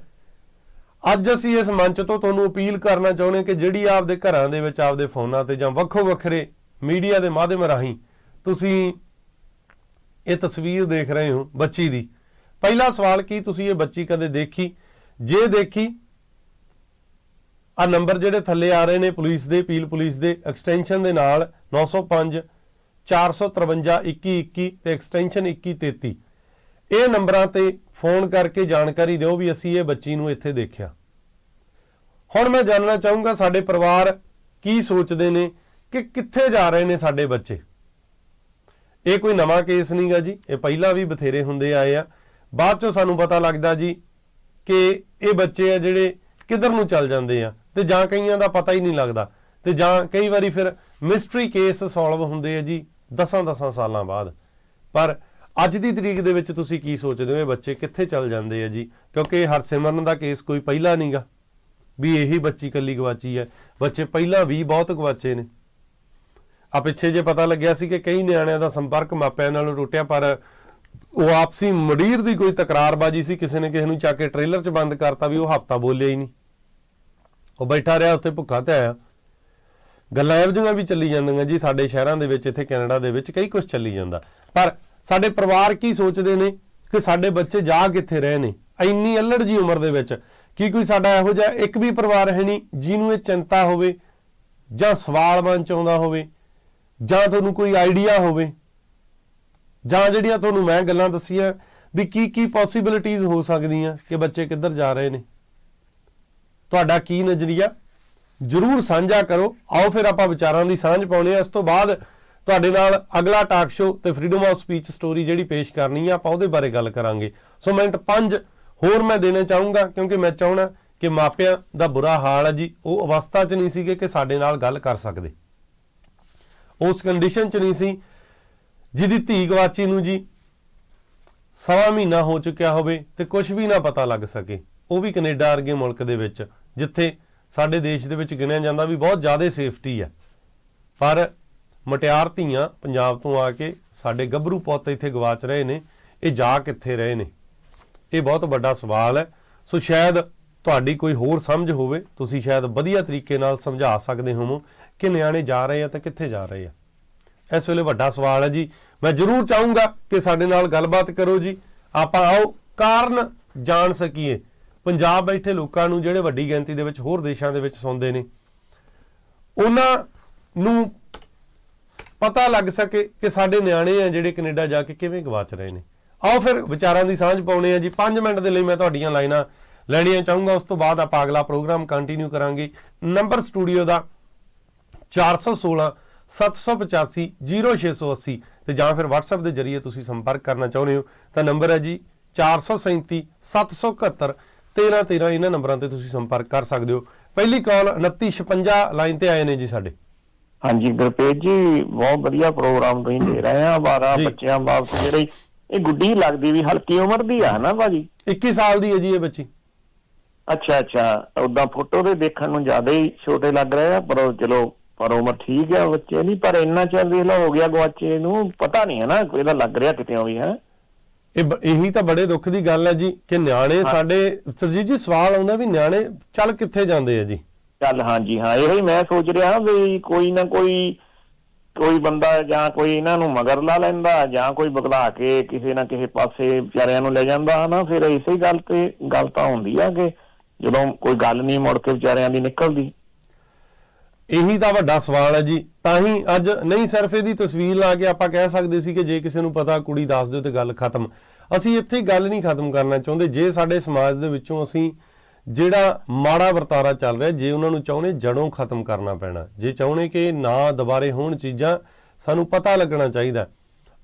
ਅੱਜ ਅਸੀਂ ਇਸ ਮੰਚ ਤੋਂ ਤੁਹਾਨੂੰ ਅਪੀਲ ਕਰਨਾ ਚਾਹੁੰਦੇ ਕਿ ਜਿਹੜੀ ਆਪਦੇ ਘਰਾਂ ਦੇ ਵਿੱਚ ਆਪਦੇ ਫੋਨਾਂ ਤੇ ਜਾਂ ਵੱਖੋ ਵੱਖਰੇ ਮੀਡੀਆ ਦੇ ਮਾਧਿਅਮ ਰਾਹੀਂ ਤੁਸੀਂ ਇਹ ਤਸਵੀਰ ਦੇਖ ਰਹੇ ਹੋ ਬੱਚੀ ਦੀ। ਪਹਿਲਾ ਸਵਾਲ ਕੀ ਤੁਸੀਂ ਇਹ ਬੱਚੀ ਕਦੇ ਦੇਖੀ? ਜੇ ਦੇਖੀ ਆ ਨੰਬਰ ਜਿਹੜੇ ਥੱਲੇ ਆ ਰਹੇ ਨੇ ਪੁਲਿਸ ਦੇ ਪੀਲ ਪੁਲਿਸ ਦੇ, ਐਕਸਟੈਂਸ਼ਨ ਦੇ ਨਾਲ 905 453 2121 ਤੇ ਐਕਸਟੈਂਸ਼ਨ 2133 ਇਹ ਨੰਬਰਾਂ ਤੇ ਫੋਨ ਕਰਕੇ ਜਾਣਕਾਰੀ ਦਿਓ ਵੀ ਅਸੀਂ ਇਹ ਬੱਚੀ ਨੂੰ ਇੱਥੇ ਦੇਖਿਆ। ਹੁਣ ਮੈਂ ਜਾਣਨਾ ਚਾਹੂੰਗਾ ਸਾਡੇ ਪਰਿਵਾਰ ਕੀ ਸੋਚਦੇ ਨੇ ਕਿ ਕਿੱਥੇ ਜਾ ਰਹੇ ਨੇ ਸਾਡੇ ਬੱਚੇ। ਇਹ ਕੋਈ ਨਵਾਂ ਕੇਸ ਨਹੀਂਗਾ ਜੀ, ਇਹ ਪਹਿਲਾਂ ਵੀ ਬਥੇਰੇ ਹੁੰਦੇ ਆਏ ਆ। ਬਾਅਦ ਚੋਂ ਸਾਨੂੰ ਪਤਾ ਲੱਗਦਾ ਜੀ ਕਿ ਇਹ ਬੱਚੇ ਆ ਜਿਹੜੇ ਕਿੱਧਰ ਨੂੰ ਚੱਲ ਜਾਂਦੇ ਆ ਤੇ ਜਾਂ ਕਈਆਂ ਦਾ ਪਤਾ ਹੀ ਨਹੀਂ ਲੱਗਦਾ ਤੇ ਜਾਂ ਕਈ ਵਾਰੀ ਫਿਰ ਮਿਸਟਰੀ ਕੇਸ ਸੋਲਵ ਹੁੰਦੇ ਆ ਜੀ 10-10 ਸਾਲਾਂ ਬਾਅਦ। ਪਰ ਅੱਜ ਦੀ ਤਰੀਕ ਦੇ ਵਿੱਚ ਤੁਸੀਂ ਕੀ ਸੋਚਦੇ ਹੋ? ਇਹ ਬੱਚੇ ਕਿੱਥੇ ਚੱਲ ਜਾਂਦੇ ਆ ਜੀ? ਕਿਉਂਕਿ ਹਰਸਿਮਰਨ ਦਾ ਕੇਸ ਕੋਈ ਪਹਿਲਾਂ ਨਹੀਂਗਾ। ਵੀ ਇਹੀ ਬੱਚੀ ਕੱਲੀ ਗਵਾਚੀ ਹੈ। ਬੱਚੇ ਪਹਿਲਾਂ ਵੀ ਬਹੁਤ ਗਵਾਚੇ ਨੇ। ਆ ਪਿੱਛੇ ਜੇ ਪਤਾ ਲੱਗਿਆ ਸੀ ਕਿ ਕਈ ਨਿਆਣਿਆਂ ਦਾ ਸੰਪਰਕ ਮਾਪਿਆਂ ਨਾਲ ਟੁੱਟਿਆ ਪਰ ਉਹ ਆਪਸੀ ਮਡੀਰ ਦੀ ਕੋਈ ਤਕਰਾਰਬਾਜੀ ਸੀ, ਕਿਸੇ ਨੇ ਕਿਸੇ ਨੂੰ ਚੱਕ ਕੇ ਟ੍ਰੇਲਰ 'ਚ ਬੰਦ ਕਰਤਾ ਵੀ ਉਹ ਹਫਤਾ ਬੋਲਿਆ ਹੀ ਨਹੀਂ। ਉਹ ਬੈਠਾ ਰਿਹਾ, ਉੱਥੇ ਭੁੱਖਾ ਤੇ ਆਇਆ। ਗੱਲਾਂ ਇਹੋ ਜਿਹੀਆਂ ਵੀ ਚੱਲੀ ਜਾਂਦੀਆਂ ਜੀ ਸਾਡੇ ਸ਼ਹਿਰਾਂ ਦੇ ਵਿੱਚ, ਇੱਥੇ ਕੈਨੇਡਾ ਦੇ ਵਿੱਚ, ਕਈ ਕੁਝ ਚੱਲੀ ਜਾਂਦਾ। ਪਰ ਸਾਡੇ ਪਰਿਵਾਰ ਕੀ ਸੋਚਦੇ ਨੇ ਕਿ ਸਾਡੇ ਬੱਚੇ ਜਾ ਕਿੱਥੇ ਰਹੇ ਨੇ? ਇੰਨੀ ਅਲੜ ਜੀ ਉਮਰ ਦੇ ਵਿੱਚ। ਕੀ ਕੋਈ ਸਾਡਾ ਇਹੋ ਜਿਹਾ ਇੱਕ ਵੀ ਪਰਿਵਾਰ ਹੈ ਨਹੀਂ ਜਿਹਨੂੰ ਇਹ ਚਿੰਤਾ ਹੋਵੇ ਜਾਂ ਸਵਾਲ ਮਨ ਚ ਆਉਂਦਾ ਹੋਵੇ ਜਾਂ ਤੁਹਾਨੂੰ ਕੋਈ ਆਈਡੀਆ ਹੋਵੇ ਜਾਂ ਜਿਹੜੀਆਂ ਤੁਹਾਨੂੰ ਮੈਂ ਗੱਲਾਂ ਦੱਸੀਆਂ ਵੀ ਕੀ ਕੀ ਪੋਸਿਬਿਲਿਟੀਆਂ ਹੋ ਸਕਦੀਆਂ ਕਿ ਬੱਚੇ ਕਿੱਧਰ ਜਾ ਰਹੇ ਨੇ। ਤੁਹਾਡਾ ਕੀ ਨਜ਼ਰੀਆ? ਜਰੂਰ ਸਾਂਝਾ ਕਰੋ। ਆਓ ਫਿਰ ਆਪਾਂ ਵਿਚਾਰਾਂ ਦੀ ਸਾਂਝ ਪਾਉਣੇ ਆ ਇਸ ਤੋਂ ਬਾਅਦ ਤੁਹਾਡੇ ਨਾਲ ਅਗਲਾ ਟਾਕ ਸ਼ੋ ਤੇ ਫਰੀडम ਆਫ ਸਪੀਚ ਸਟੋਰੀ ਜਿਹੜੀ ਪੇਸ਼ ਕਰਨੀ ਆ, ਆਪਾਂ ਉਹਦੇ ਬਾਰੇ ਗੱਲ ਕਰਾਂਗੇ। ਸੋ ਮਿੰਟ 5 ਹੋਰ ਮੈਂ ਦੇਣਾ ਚਾਹੂੰਗਾ, ਕਿਉਂਕਿ ਮੈਂ ਚਾਹਣਾ ਕਿ ਮਾਪਿਆਂ ਦਾ ਬੁਰਾ ਹਾਲ ਹੈ ਜੀ। ਉਹ ਅਵਸਥਾ 'ਚ ਨਹੀਂ ਸੀਗੇ ਕਿ ਸਾਡੇ ਨਾਲ ਗੱਲ ਕਰ ਸਕਦੇ। ਉਸ ਕੰਡੀਸ਼ਨ 'ਚ ਨਹੀਂ ਸੀ, ਜਿਹਦੀ ਧੀ ਗਵਾਚੀ ਨੂੰ ਜੀ ਸਵਾ ਮਹੀਨਾ ਹੋ ਚੁੱਕਿਆ ਹੋਵੇ ਤੇ ਕੁਝ ਵੀ ਨਾ ਪਤਾ ਲੱਗ ਸਕੇ। ਉਹ ਵੀ ਕੈਨੇਡਾ ਵਰਗੇ ਮੁਲਕ ਦੇ ਵਿੱਚ, ਜਿੱਥੇ ਸਾਡੇ ਦੇਸ਼ ਦੇ ਵਿੱਚ ਗਿਣਿਆ ਜਾਂਦਾ ਵੀ ਬਹੁਤ ਜ਼ਿਆਦਾ ਸੇਫਟੀ ਹੈ ਪਰ ਮਟਿਆਰ ਧੀਆਂ ਪੰਜਾਬ ਤੋਂ ਆ ਕੇ ਸਾਡੇ ਗੱਭਰੂ ਪੁੱਤ ਇੱਥੇ ਗਵਾਚ ਰਹੇ ਨੇ, ਇਹ ਜਾ ਕਿੱਥੇ ਰਹੇ ਨੇ? ਇਹ ਬਹੁਤ ਵੱਡਾ ਸਵਾਲ ਹੈ। ਸੋ ਸ਼ਾਇਦ ਤੁਹਾਡੀ ਕੋਈ ਹੋਰ ਸਮਝ ਹੋਵੇ, ਤੁਸੀਂ ਸ਼ਾਇਦ ਵਧੀਆ ਤਰੀਕੇ ਨਾਲ ਸਮਝਾ ਸਕਦੇ ਹੋਵੋ ਕਿ ਨਿਆਣੇ ਜਾ ਰਹੇ ਆ ਤਾਂ ਕਿੱਥੇ ਜਾ ਰਹੇ ਆ। ਇਸ ਵੇਲੇ ਵੱਡਾ ਸਵਾਲ ਹੈ ਜੀ। ਮੈਂ ਜ਼ਰੂਰ ਚਾਹੂੰਗਾ ਕਿ ਸਾਡੇ ਨਾਲ ਗੱਲਬਾਤ ਕਰੋ ਜੀ। ਆਪਾਂ ਆਓ, ਕਾਰਨ ਜਾਣ ਸਕੀਏ। ਪੰਜਾਬ ਬੈਠੇ ਲੋਕਾਂ ਨੂੰ ਜਿਹੜੇ ਵੱਡੀ ਗਿਣਤੀ ਦੇ ਵਿੱਚ ਹੋਰ ਦੇਸ਼ਾਂ ਦੇ ਵਿੱਚ ਸੌਂਦੇ ਨੇ, ਉਹਨਾਂ ਨੂੰ ਪਤਾ ਲੱਗ ਸਕੇ ਕਿ ਸਾਡੇ ਨਿਆਣੇ ਆ ਜਿਹੜੇ ਕੈਨੇਡਾ ਜਾ ਕੇ ਕਿਵੇਂ ਗਵਾਚ ਰਹੇ ਨੇ। ਆਓ ਫਿਰ ਵਿਚਾਰਾਂ ਦੀ ਸਾਂਝ ਪਾਉਣੇ ਆ ਜੀ। 5 ਮਿੰਟ ਦੇ ਲਈ ਮੈਂ ਤੁਹਾਡੀਆਂ ਲਾਈਨਾਂ ਲੈਣੀਆਂ ਚਾਹੂੰਗਾ। ਉਸ ਤੋਂ ਬਾਅਦ ਆਪਾਂ ਅਗਲਾ ਪ੍ਰੋਗਰਾਮ ਕੰਟੀਨਿਊ ਕਰਾਂਗੇ। ਨੰਬਰ ਸਟੂਡੀਓ ਦਾ 416 785 0680 ਤੇ ਜਾਂ ਫਿਰ WhatsApp ਦੇ ਜਰੀਏ ਤੁਸੀਂ ਸੰਪਰਕ ਕਰਨਾ ਚਾਹੁੰਦੇ ਹੋ ਤਾਂ ਨੰਬਰ ਹੈ ਜੀ 437 771 13 13 ਇਹਨਾਂ ਨੰਬਰਾਂ ਤੇ ਤੁਸੀਂ ਸੰਪਰਕ ਕਰ ਸਕਦੇ ਹੋ। ਪਹਿਲੀ ਕਾਲ 2956 ਲਾਈਨ ਤੇ ਆਏ ਨੇ ਜੀ ਸਾਡੇ। ਹਾਂਜੀ ਗੁਰਪ੍ਰੀਤ ਜੀ ਬਹੁਤ ਵਧੀਆ ਪ੍ਰੋਗਰਾਮ ਤੁਸੀਂ ਦੇ ਰਹੇ ਆ। ਬਾਰਾਂ ਜੀ। ਬੱਚਿਆਂ ਬਾਬਤ ਜਿਹੜੇ ਇਹ ਗੁੱਡੀ ਲੱਗਦੀ ਵੀ ਹਲਕੀ ਉਮਰ ਦੀ ਆ ਨਾ ਭਾਜੀ? 21 ਸਾਲ ਦੀ ਹੈ ਜੀ ਇਹ ਬੱਚੀ। ਅੱਛਾ ਅੱਛਾ। ਉਦਾਂ ਫੋਟੋ ਦੇ ਦੇਖਣ ਨੂੰ ਜ਼ਿਆਦਾ ਹੀ ਛੋਟੇ ਲੱਗ ਰਹੇ ਆ ਪਰ ਚਲੋ ਪਰ ਉਮਰ ਠੀਕ ਆ ਬੱਚੇ ਦੀ ਪਰ ਇੰਨਾ ਚਿਰ ਵੇਖ ਲਓ ਹੋ ਗਿਆ ਗਵਾਚੇ ਨੂੰ ਪਤਾ ਨਹੀਂ ਹੈ ਨਾ ਕੋਈ ਇਹਦਾ ਲੱਗ ਰਿਹਾ ਕਿਤੇ ਵੀ ਹੈ ਇਹ ਇਹੀ ਤਾਂ ਬੜੇ ਦੁੱਖ ਦੀ ਗੱਲ ਹੈ ਜੀ ਕਿ ਨਿਆਣੇ ਸਾਡੇ ਸਰਜੀਤ ਜੀ ਸਵਾਲ ਆਉਂਦਾ ਵੀ ਨਿਆਣੇ ਚੱਲ ਕਿੱਥੇ ਜਾਂਦੇ ਆ ਜੀ? ਚੱਲ ਹਾਂਜੀ ਹਾਂ ਇਹੋ ਹੀ ਮੈਂ ਸੋਚ ਰਿਹਾ ਵੀ ਕੋਈ ਨਾ ਕੋਈ ਕੋਈ ਬੰਦਾ ਜਾਂ ਕੋਈ ਇਹਨਾਂ ਨੂੰ ਮਗਰ ਲਾ ਲੈਂਦਾ ਜਾਂ ਕੋਈ ਬਗਲਾ ਕੇ ਕਿਸੇ ਨਾ ਕਿਸੇ ਪਾਸੇ ਵਿਚਾਰਿਆਂ ਨੂੰ ਲੈ ਜਾਂਦਾ ਹਨਾ, ਫਿਰ ਇਸੇ ਗੱਲ ਤੇ ਗੱਲ ਤਾਂ ਹੁੰਦੀ ਆ ਕਿ ਜਦੋਂ ਕੋਈ ਗੱਲ ਨਹੀਂ ਮੁੜ ਕੇ ਵਿਚਾਰਿਆਂ ਦੀ ਨਿਕਲਦੀ। ਇਹੀ ਤਾਂ ਵੱਡਾ ਸਵਾਲ ਹੈ ਜੀ। ਤਾਂ ਹੀ ਅੱਜ ਨਹੀਂ ਸਿਰਫ ਇਹਦੀ ਤਸਵੀਰ ਲਾ ਕੇ ਆਪਾਂ ਕਹਿ ਸਕਦੇ ਸੀ ਕਿ ਜੇ ਕਿਸੇ ਨੂੰ ਪਤਾ ਕੁੜੀ ਦੱਸ ਦਿਓ ਤੇ ਗੱਲ ਖਤਮ। ਅਸੀਂ ਇੱਥੇ ਗੱਲ ਨਹੀਂ ਖਤਮ ਕਰਨਾ ਚਾਹੁੰਦੇ। ਜੇ ਸਾਡੇ ਸਮਾਜ ਦੇ ਵਿੱਚੋਂ ਅਸੀਂ ਜਿਹੜਾ ਮਾੜਾ ਵਰਤਾਰਾ ਚੱਲ ਰਿਹਾ ਜੇ ਉਹਨਾਂ ਨੂੰ ਚਾਹੁੰਦੇ ਜੜੋਂ ਖਤਮ ਕਰਨਾ ਪੈਣਾ। ਜੇ ਚਾਹੁੰਦੇ ਕਿ ਨਾ ਦੁਬਾਰੇ ਹੋਣ ਚੀਜ਼ਾਂ ਸਾਨੂੰ ਪਤਾ ਲੱਗਣਾ ਚਾਹੀਦਾ।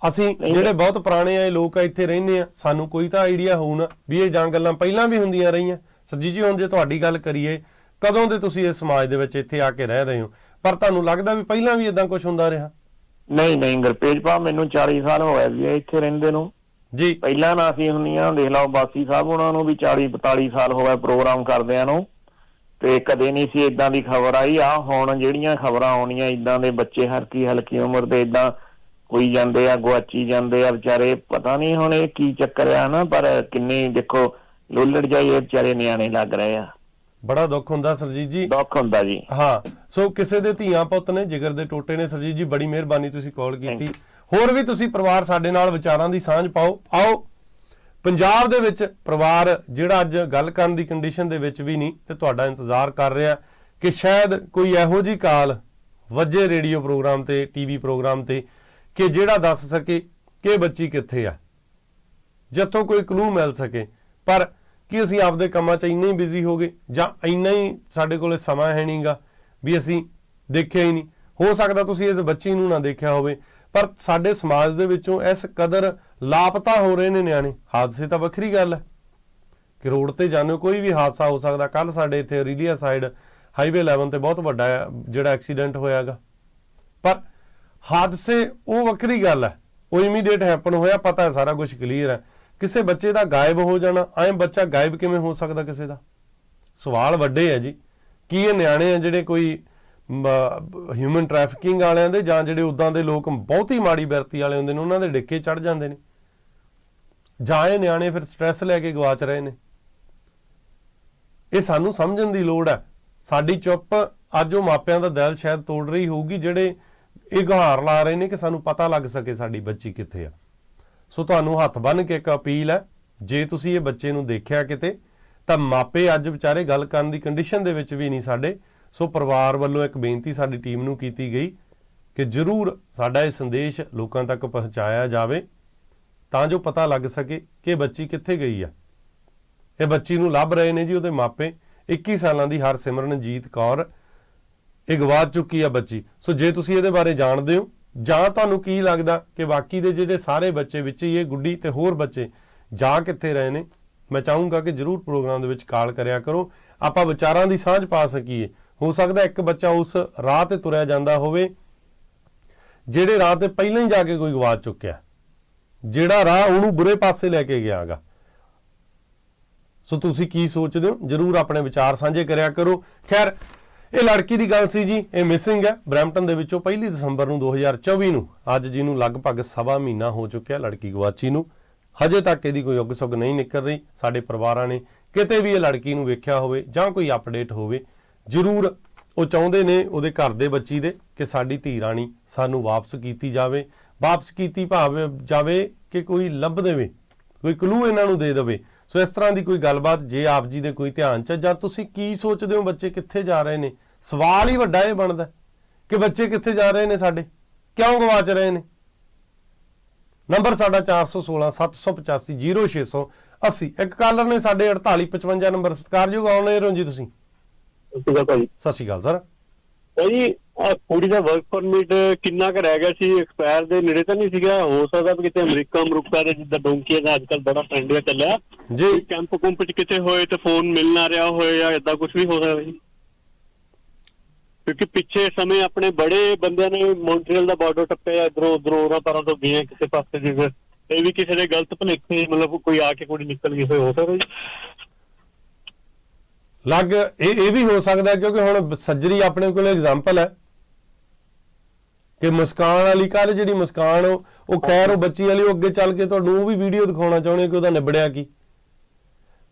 ਅਸੀਂ ਜਿਹੜੇ ਬਹੁਤ ਪੁਰਾਣੇ ਆਏ ਲੋਕ ਆ ਇੱਥੇ ਰਹਿੰਦੇ ਆ ਸਾਨੂੰ ਕੋਈ ਤਾਂ ਆਈਡੀਆ ਹੋਊ ਨਾ ਵੀ ਇਹ ਜਾਂ ਗੱਲਾਂ ਪਹਿਲਾਂ ਵੀ ਹੁੰਦੀਆਂ ਰਹੀਆਂ। ਸਰਜੀ ਜੀ ਹੁਣ ਜੇ ਤੁਹਾਡੀ ਗੱਲ ਕਰੀਏ ਕਦੋਂ ਦੇ ਤੁਸੀਂ ਇਸ ਸਮਾਜ ਦੇ ਵਿੱਚ ਇੱਥੇ ਆ ਕੇ ਰਹਿ ਰਹੇ ਹੋ? ਪਰ ਤੁਹਾਨੂੰ ਲੱਗਦਾ ਵੀ ਪਹਿਲਾਂ ਵੀ ਇਦਾਂ ਕੁਝ ਹੁੰਦਾ ਰਿਹਾ? ਨਹੀਂ ਨਹੀਂ ਗੁਰਪੇਜ ਪਾ ਮੈਨੂੰ 40 ਸਾਲ ਹੋਏ ਵੀ ਇੱਥੇ ਰਹਿੰਦੇ ਨੂੰ। ਜੀ। ਪਹਿਲਾਂ ਨਾ ਅਸੀਂ ਹੁੰਨੀਆਂ ਦੇਖ ਲਓ ਬਾਸੀ ਸਾਹਿਬ ਉਹਨਾਂ ਨੂੰ ਵੀ 40 42 ਸਾਲ ਹੋ ਗਏ ਪ੍ਰੋਗਰਾਮ ਕਰਦਿਆਂ ਨੂੰ। ਤੇ ਕਦੇ ਨਹੀਂ ਸੀ ਇਦਾਂ ਦੀ ਖਬਰ ਆਈ। ਆ ਹੁਣ ਜਿਹੜੀਆਂ ਖਬਰਾਂ ਆਉਣੀਆਂ ਇਦਾਂ ਦੇ ਬੱਚੇ ਹਲਕੀ ਹਲਕੀ ਉਮਰ ਦੇ ਇਦਾਂ ਕੋਈ ਜਾਂਦੇ ਆ ਗੁਆਚੀ ਜਾਂਦੇ ਆ ਵਿਚਾਰੇ ਪਤਾ ਨਹੀਂ ਹੁਣ ਇਹ ਕੀ ਚੱਕਰ ਆ ਨਾ ਪਰ ਕਿੰਨੇ ਦੇਖੋ ਲੋਲੜ ਜਾਈ ਇਹ ਵਿਚਾਰੇ ਨਿਆਣੇ ਲੱਗ ਰਹੇ ਆ। ਬੜਾ ਦੁੱਖ ਹੁੰਦਾ ਸਰਜੀਤ ਜੀ। ਦੁੱਖ ਹੁੰਦਾ ਜੀ। ਹਾਂ ਸੋ ਕਿਸੇ ਦੇ ਧੀਆਂ ਪੁੱਤ ਨੇ ਜਿਗਰ ਦੇ ਟੋਟੇ ਨੇ ਸਰਜੀਤ ਜੀ ਬੜੀ ਮਿਹਰਬਾਨੀ ਤੁਸੀਂ ਕਾਲ ਕੀਤੀ। ਹੋਰ ਵੀ ਤੁਸੀਂ ਪਰਿਵਾਰ ਸਾਡੇ ਨਾਲ ਵਿਚਾਰਾਂ ਦੀ ਸਾਂਝ ਪਾਓ, ਆਓ। ਪੰਜਾਬ ਦੇ ਵਿੱਚ ਪਰਿਵਾਰ ਜਿਹੜਾ ਅੱਜ ਗੱਲ ਕਰਨ ਦੀ ਕੰਡੀਸ਼ਨ ਦੇ ਵਿੱਚ ਵੀ ਨਹੀਂ ਤੇ ਤੁਹਾਡਾ ਇੰਤਜ਼ਾਰ ਕਰ ਰਿਹਾ ਕਿ ਸ਼ਾਇਦ ਕੋਈ ਇਹੋ ਜੀ ਕਾਲ ਵੱਜੇ ਰੇਡੀਓ ਪ੍ਰੋਗਰਾਮ ਤੇ, ਟੀਵੀ ਪ੍ਰੋਗਰਾਮ ਤੇ ਕਿ ਜਿਹੜਾ ਦੱਸ ਸਕੇ ਕਿ ਬੱਚੀ ਕਿੱਥੇ ਆ। ਜਿੱਥੋਂ ਕੋਈ ਕਲੂ ਮਿਲ ਸਕੇ, ਪਰ ਕੀ ਅਸੀਂ ਆਪਦੇ ਕੰਮਾਂ 'ਚ ਇੰਨੇ ਹੀ ਬਿਜ਼ੀ ਹੋ ਗਏ ਜਾਂ ਇੰਨਾ ਹੀ ਸਾਡੇ ਕੋਲੇ ਸਮਾਂ ਹੈ ਨਹੀਂਗਾ ਵੀ ਅਸੀਂ ਦੇਖਿਆ ਹੀ ਨਹੀਂ? ਹੋ ਸਕਦਾ ਤੁਸੀਂ ਇਸ ਬੱਚੀ ਨੂੰ ਨਾ ਦੇਖਿਆ ਹੋਵੇ। ਪਰ ਸਾਡੇ ਸਮਾਜ ਦੇ ਵਿੱਚੋਂ ਇਸ ਕਦਰ ਲਾਪਤਾ ਹੋ ਰਹੇ ਨੇ ਨਿਆਣੇ। ਹਾਦਸੇ ਤਾਂ ਵੱਖਰੀ ਗੱਲ ਹੈ ਕਿ ਰੋਡ ਤੇ ਜਾਂਦੇ ਹੋ ਕੋਈ ਵੀ ਹਾਦਸਾ ਹੋ ਸਕਦਾ। ਕੱਲ ਸਾਡੇ ਇੱਥੇ ਰੀਲੀਆ ਸਾਈਡ ਹਾਈਵੇ 11 ਤੇ ਬਹੁਤ ਵੱਡਾ ਜਿਹੜਾ ਐਕਸੀਡੈਂਟ ਹੋਇਆਗਾ। ਪਰ ਹਾਦਸੇ ਉਹ ਵੱਖਰੀ ਗੱਲ ਹੈ। ਉਹ ਇਮੀਡੀਏਟ ਹੈਪਨ ਹੋਇਆ, ਪਤਾ ਹੈ, ਸਾਰਾ ਕੁਝ ਕਲੀਅਰ ਹੈ। ਕਿਸੇ ਬੱਚੇ ਦਾ ਗਾਇਬ ਹੋ ਜਾਣਾ, ਐਂ ਬੱਚਾ ਗਾਇਬ ਕਿਵੇਂ ਹੋ ਸਕਦਾ ਕਿਸੇ ਦਾ? ਸਵਾਲ ਵੱਡੇ ਹੈ ਜੀ। ਕੀ ਇਹ ਨਿਆਣੇ ਆ ਜਿਹੜੇ ਕੋਈ ਹਿਊਮਨ ਟ੍ਰੈਫਿਕਿੰਗ ਵਾਲਿਆਂ ਦੇ ਜਾਂ ਜਿਹੜੇ ਉਦਾਂ ਦੇ ਲੋਕ ਬਹੁਤੀ ਮਾੜੀ ਬਿਰਤੀ ਵਾਲੇ ਹੁੰਦੇ ਨੇ, ਉਹਨਾਂ ਦੇ ਡਿੱਕੇ ਚੜ ਜਾਂਦੇ ਨੇ। ਜਾਂ ਇਹ ਨਿਆਣੇ ਫਿਰ ਸਟ੍ਰੈਸ ਲੈ ਕੇ ਗਵਾਚ ਰਹੇ ਨੇ। ਇਹ ਸਾਨੂੰ ਸਮਝਣ ਦੀ ਲੋੜ ਹੈ। ਸਾਡੀ ਚੁੱਪ ਅੱਜ ਉਹ ਮਾਪਿਆਂ ਦਾ ਦਿਲ ਸ਼ਾਇਦ ਤੋੜ ਰਹੀ ਹੋਊਗੀ, ਜਿਹੜੇ ਇਹ ਗੁਹਾਰ ਲਾ ਰਹੇ ਨੇ ਕਿ ਸਾਨੂੰ ਪਤਾ ਲੱਗ ਸਕੇ ਸਾਡੀ ਬੱਚੀ ਕਿੱਥੇ ਆ। ਸੋ ਤੁਹਾਨੂੰ ਹੱਥ ਬੰਨ ਕੇ ਇੱਕ ਅਪੀਲ ਹੈ, ਜੇ ਤੁਸੀਂ ਇਹ ਬੱਚੇ ਨੂੰ ਦੇਖਿਆ ਕਿਤੇ, ਤਾਂ ਮਾਪੇ ਅੱਜ ਵਿਚਾਰੇ ਗੱਲ ਕਰਨ ਦੀ ਕੰਡੀਸ਼ਨ ਦੇ ਵਿੱਚ ਵੀ ਨਹੀਂ ਸਾਡੇ। ਸੋ ਪਰਿਵਾਰ ਵੱਲੋਂ ਇੱਕ ਬੇਨਤੀ ਸਾਡੀ ਟੀਮ ਨੂੰ ਕੀਤੀ ਗਈ ਕਿ ਜਰੂਰ ਸਾਡਾ ਇਹ ਸੰਦੇਸ਼ ਲੋਕਾਂ ਤੱਕ ਪਹੁੰਚਾਇਆ ਜਾਵੇ ਤਾਂ ਜੋ ਪਤਾ ਲੱਗ ਸਕੇ ਕਿ ਇਹ ਬੱਚੀ ਕਿੱਥੇ ਗਈ ਆ। ਇਹ ਬੱਚੀ ਨੂੰ ਲੱਭ ਰਹੇ ਨੇ ਜੀ ਉਹਦੇ ਮਾਪੇ। 21 ਸਾਲਾਂ ਦੀ ਹਰਸਿਮਰਨਜੀਤ ਕੌਰ ਇਹ ਗਵਾ ਚੁੱਕੀ ਆ ਬੱਚੀ। ਸੋ ਜੇ ਤੁਸੀਂ ਇਹਦੇ ਬਾਰੇ ਜਾਣਦੇ ਹੋ, ਜਾਂ ਤੁਹਾਨੂੰ ਕੀ ਲੱਗਦਾ ਕਿ ਬਾਕੀ ਦੇ ਜਿਹੜੇ ਸਾਰੇ ਬੱਚੇ ਵਿੱਚ ਹੀ ਇਹ ਗੁੱਡੀ ਤੇ ਹੋਰ ਬੱਚੇ ਜਾ ਕਿੱਥੇ ਰਹੇ ਨੇ, ਮੈਂ ਚਾਹੂੰਗਾ ਕਿ ਜਰੂਰ ਪ੍ਰੋਗਰਾਮ ਦੇ ਵਿੱਚ ਕਾਲ ਕਰਿਆ ਕਰੋ। ਆਪਾਂ ਵਿਚਾਰਾਂ ਦੀ ਸਾਂਝ ਪਾ ਸਕੀਏ। ਹੋ ਸਕਦਾ ਇੱਕ ਬੱਚਾ ਉਸ ਰਾਹ ਤੇ ਤੁਰਿਆ ਜਾਂਦਾ ਹੋਵੇ, ਜਿਹੜੇ ਰਾਹ ਤੇ ਪਹਿਲਾਂ ਹੀ ਜਾ ਕੇ ਕੋਈ ਗਵਾ ਚੁੱਕਿਆ ਜਿਹੜਾ ਰਾਹ ਉਹਨੂੰ ਬੁਰੇ ਪਾਸੇ ਲੈ ਕੇ ਗਿਆਗਾ ਸੋ ਤੁਸੀਂ ਕੀ ਸੋਚਦੇ ਹੋ? ਜਰੂਰ ਆਪਣੇ ਵਿਚਾਰ ਸਾਂਝੇ ਕਰਿਆ ਕਰੋ। ਖੈਰ, ਇਹ ਲੜਕੀ ਦੀ ਗੱਲ ਸੀ ਜੀ, ਇਹ ਮਿਸਿੰਗ ਹੈ। ਬ੍ਰੈਂਪਟਨ ਦੇ ਵਿੱਚੋਂ 1 ਦਸੰਬਰ ਨੂੰ 2024 ਨੂੰ, ਅੱਜ ਜਿਹਨੂੰ ਲਗਭਗ ਸਵਾ ਮਹੀਨਾ ਹੋ ਚੁੱਕਿਆ ਲੜਕੀ ਗਵਾਚੀ ਨੂੰ। ਹਜੇ ਤੱਕ ਇਹਦੀ ਕੋਈ ਉਗ ਸੁਗ ਨਹੀਂ ਨਿਕਲ ਰਹੀ। ਸਾਡੇ ਪਰਿਵਾਰਾਂ ਨੇ ਕਿਤੇ ਵੀ ਇਹ ਲੜਕੀ ਨੂੰ ਵੇਖਿਆ ਹੋਵੇ ਜਾਂ ਕੋਈ ਅਪਡੇਟ ਹੋਵੇ ਜਰੂਰ ਉਹ ਚਾਹੁੰਦੇ ਨੇ ਉਹਦੇ ਘਰ ਦੇ ਬੱਚੀ ਦੇ ਕਿ ਸਾਡੀ ਧੀ ਰਾਣੀ ਸਾਨੂੰ ਵਾਪਸ ਕੀਤੀ ਜਾਵੇ, ਵਾਪਸ ਕੀਤੀ ਭਾਵੇਂ ਜਾਵੇ ਕਿ ਕੋਈ ਲੱਭ ਦੇਵੇ, ਕੋਈ ਕਲੂ ਇਹਨਾਂ ਨੂੰ ਦੇ ਦੇਵੇ। ਸੋ ਇਸ ਤਰ੍ਹਾਂ ਦੀ ਕੋਈ ਗੱਲਬਾਤ ਜੇ ਆਪ ਜੀ ਦੇ ਕੋਈ ਧਿਆਨ ਚ ਜਾਂ ਤੁਸੀਂ ਕੀ ਸੋਚਦੇ ਹੋ ਬੱਚੇ ਕਿੱਥੇ ਜਾ ਰਹੇ ਨੇ? ਸਵਾਲ ਹੀ ਵੱਡਾ ਇਹ ਬਣਦਾ ਕਿ ਬੱਚੇ ਕਿੱਥੇ ਜਾ ਰਹੇ ਨੇ ਸਾਡੇ? ਕਿਉਂ ਗਵਾਚ ਰਹੇ ਨੇ? ਨੰਬਰ ਸਾਡਾ 416 785 0680 ਇੱਕ ਕਾਲਰ ਨੇ ਸਾਡੇ 4855 ਨੰਬਰ, ਸਤਿਕਾਰਯੋਗ ਆਉਣੇ ਰਹੋ ਜੀ ਤੁਸੀਂ ਭਾਜੀ ਸਤਿ ਸ਼੍ਰੀ ਅਕਾਲ ਸਰ। ਭਾਜੀ ਆ ਕੁੜੀ ਦਾ ਵਰਕ ਪਰਮਿਟ ਕਿੰਨਾ ਕੁ ਰਹਿ ਗਿਆ ਸੀ? ਐਕਸਪਾਇਰ ਦੇ ਨੇੜੇ ਤਾਂ ਨਹੀਂ ਸੀਗਾ? ਹੋ ਸਕਦਾ ਵੀ ਕਿਤੇ ਅਮਰੀਕਾ ਅਮਰੀਕਾ ਦੇ ਜਿੱਦਾਂ ਡੋਂਕੀਆਂ ਦਾ ਅੱਜਕੱਲ ਬੜਾ ਟ੍ਰੈਂਡ ਹੈ ਚੱਲਿਆ। ਜੀ। ਕੈਂਪ ਕੁੰਪ ਚ ਕਿਤੇ ਹੋਏ ਤੇ ਫੋਨ ਮਿਲ ਨਾ ਰਿਹਾ ਹੋਏ ਜਾਂ ਇਦਾਂ ਕੁਝ ਵੀ ਹੋ ਸਕਦਾ ਜੀ ਕਿਉਂਕਿ ਪਿੱਛੇ ਸਮੇਂ ਆਪਣੇ ਬੜੇ ਬੰਦਿਆਂ ਨੇ ਮੌਂਟਰੀਅਲ ਦਾ ਬਾਰਡਰ ਟੱਪਿਆ ਇਧਰੋਂ ਉਧਰੋਂ ਉਹਨਾਂ ਤਰ੍ਹਾਂ ਤੋਂ ਗਏ ਕਿਸੇ ਪਾਸੇ ਦੀ ਇਹ ਵੀ ਕਿਸੇ ਦੇ ਗਲਤ ਭੁਲੇਖੇ ਮਤਲਬ ਕੋਈ ਆ ਕੇ ਕੁੜੀ ਨਿਕਲ ਗਈ ਹੋਏ ਹੋ ਸਕਦਾ ਜੀ। ਲੱਗ ਇਹ ਇਹ ਵੀ ਹੋ ਸਕਦਾ ਕਿਉਂਕਿ ਹੁਣ ਸੱਜਰੀ ਆਪਣੇ ਕੋਲ ਐਗਜ਼ਾਮਪਲ ਹੈ ਕਿ ਮੁਸਕਾਨ ਵਾਲੀ ਕੱਲ ਜਿਹੜੀ ਮੁਸਕਾਨ ਉਹ ਖੈਰ ਉਹ ਬੱਚੀ ਵਾਲੀ ਉਹ ਅੱਗੇ ਚੱਲ ਕੇ ਤੁਹਾਨੂੰ ਉਹ ਵੀ ਵੀਡੀਓ ਦਿਖਾਉਣਾ ਚਾਹੁੰਦੇ ਕਿ ਉਹਦਾ ਨਿਬੜਿਆ ਕੀ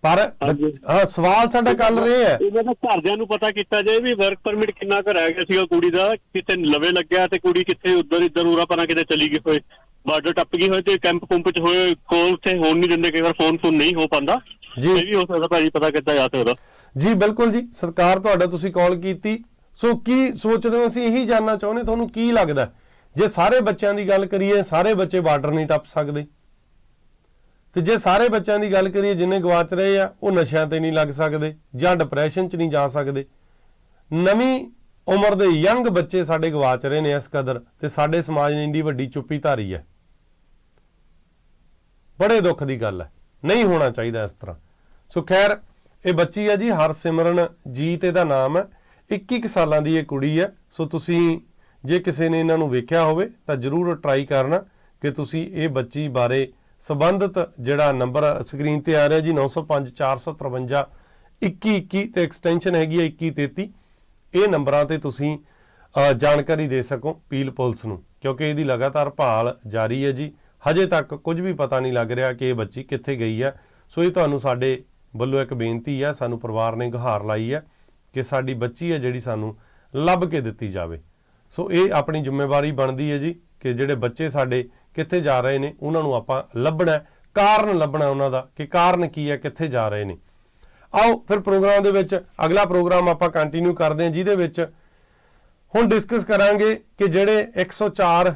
ਪਰ। ਹਾਂ ਸਵਾਲ ਸਾਡਾ ਕੱਲ ਰਹੇ ਹੈ ਇਹਨਾਂ ਦਾ ਘਰਦਿਆਂ ਨੂੰ ਪਤਾ ਕੀਤਾ ਜਾਏ ਵੀ ਵਰਕ ਪਰਮਿਟ ਕਿੰਨਾ ਕੁ ਰਹਿ ਗਿਆ ਸੀਗਾ ਕੁੜੀ ਦਾ ਕਿਤੇ ਲਵੇ ਲੱਗਿਆ ਤੇ ਕੁੜੀ ਕਿੱਥੇ ਉੱਧਰ ਇੱਧਰ ਉਰਾ ਪਰਾਂ ਕਿਤੇ ਚਲੀ ਗਈ ਹੋਏ ਬਾਰਡਰ ਟੱਪ ਗਈ ਹੋਏ ਤੇ ਕੈਂਪ ਕੁੰਪ ਚ ਹੋਏ ਕੋਲ ਤੇ ਹੋਣ ਨਹੀਂ ਦਿੰਦੇ ਕਈ ਵਾਰ ਫੋਨ ਫੋਨ ਨਹੀਂ ਹੋ ਪਾਉਂਦਾ ਜੀ। ਇਹ ਵੀ ਹੋ ਸਕਦਾ ਭਾਜੀ ਪਤਾ ਕਿੱਦਾਂ ਜਾ ਸਕਦਾ ਜੀ, ਬਿਲਕੁਲ ਜੀ। ਸਰਕਾਰ ਤੁਹਾਡਾ ਤੁਸੀਂ ਕਾਲ ਕੀਤੀ। ਸੋ ਕੀ ਸੋਚਦੇ ਹੋ ਅਸੀਂ ਇਹੀ ਜਾਨਣਾ ਚਾਹੁੰਦੇ? ਤੁਹਾਨੂੰ ਕੀ ਲੱਗਦਾ? ਜੇ ਸਾਰੇ ਬੱਚਿਆਂ ਦੀ ਗੱਲ ਕਰੀਏ, ਸਾਰੇ ਬੱਚੇ ਬਾਰਡਰ ਨਹੀਂ ਟੱਪ ਸਕਦੇ। ਤੇ ਜੇ ਸਾਰੇ ਬੱਚਿਆਂ ਦੀ ਗੱਲ ਕਰੀਏ, ਜਿੰਨੇ ਗਵਾਚ ਰਹੇ ਆ, ਉਹ ਨਸ਼ਿਆਂ ਤੇ ਨਹੀਂ ਲੱਗ ਸਕਦੇ ਜਾਂ ਡਿਪਰੈਸ਼ਨ 'ਚ ਨਹੀਂ ਜਾ ਸਕਦੇ। ਨਵੀਂ ਉਮਰ ਦੇ ਯੰਗ ਬੱਚੇ ਸਾਡੇ ਗਵਾਚ ਰਹੇ ਨੇ ਇਸ ਕਦਰ ਤੇ ਸਾਡੇ ਸਮਾਜ ਨੇ ਇੰਨੀ ਵੱਡੀ ਚੁੱਪੀ ਧਾਰੀ ਹੈ। ਬੜੇ ਦੁੱਖ ਦੀ ਗੱਲ ਹੈ। ਨਹੀਂ ਹੋਣਾ ਚਾਹੀਦਾ ਇਸ ਤਰ੍ਹਾਂ। ਸੋ ਖੈਰ ਇਹ ਬੱਚੀ ਹੈ ਜੀ, ਹਰਸਿਮਰਨ ਜੀਤ ਇਹਦਾ ਨਾਮ ਹੈ। 21 ਕੁ ਸਾਲਾਂ ਦੀ ਇਹ ਕੁੜੀ ਹੈ। ਸੋ ਤੁਸੀਂ ਜੇ ਕਿਸੇ ਨੇ ਇਹਨਾਂ ਨੂੰ ਵੇਖਿਆ ਹੋਵੇ ਤਾਂ ਜਰੂਰ ਟਰਾਈ ਕਰਨਾ ਕਿ ਤੁਸੀਂ ਇਹ ਬੱਚੀ ਬਾਰੇ ਸੰਬੰਧਿਤ ਜਿਹੜਾ ਨੰਬਰ ਸਕਰੀਨ ਤੇ ਆ ਰਿਹਾ ਜੀ 905 453 2121 ਤੇ ਐਕਸਟੈਂਸ਼ਨ ਹੈਗੀ ਹੈ 2133 ਇਹ ਨੰਬਰਾਂ ਤੇ ਤੁਸੀਂ ਜਾਣਕਾਰੀ ਦੇ ਸਕੋ ਪੀਲ ਪੁਲਿਸ ਨੂੰ, ਕਿਉਂਕਿ ਇਹਦੀ ਲਗਾਤਾਰ ਭਾਲ ਜਾਰੀ ਹੈ ਜੀ। ਹਜੇ ਤੱਕ ਕੁਝ ਵੀ ਪਤਾ ਨਹੀਂ ਲੱਗ ਰਿਹਾ ਕਿ ਇਹ ਬੱਚੀ ਕਿੱਥੇ ਗਈ ਹੈ। ਸੋ ਇਹ ਤੁਹਾਨੂੰ ਸਾਡੇ ਵੱਲੋਂ ਇੱਕ ਬੇਨਤੀ ਹੈ ਸਾਨੂੰ ਪਰਿਵਾਰ ਨੇ ਗੁਹਾਰ ਲਾਈ ਹੈ ਕਿ ਸਾਡੀ ਬੱਚੀ ਹੈ ਜਿਹੜੀ ਸਾਨੂੰ ਲੱਭ ਕੇ ਦਿੱਤੀ ਜਾਵੇ। ਸੋ ਇਹ ਆਪਣੀ ਜ਼ਿੰਮੇਵਾਰੀ ਬਣਦੀ ਹੈ ਜੀ ਕਿ ਜਿਹੜੇ ਬੱਚੇ ਸਾਡੇ ਕਿੱਥੇ ਜਾ ਰਹੇ ਨੇ, ਉਹਨਾਂ ਨੂੰ ਆਪਾਂ ਲੱਭਣਾ ਕਾਰਨ ਲੱਭਣਾ ਉਹਨਾਂ ਦਾ ਕਿ ਕਾਰਨ ਕੀ ਹੈ, ਕਿੱਥੇ ਜਾ ਰਹੇ ਨੇ। ਆਓ ਫਿਰ ਪ੍ਰੋਗਰਾਮ ਦੇ ਵਿੱਚ ਅਗਲਾ ਪ੍ਰੋਗਰਾਮ ਆਪਾਂ ਕੰਟੀਨਿਊ ਕਰਦੇ ਹਾਂ, ਜਿਹਦੇ ਵਿੱਚ ਹੁਣ ਡਿਸਕਸ ਕਰਾਂਗੇ ਕਿ ਜਿਹੜੇ 104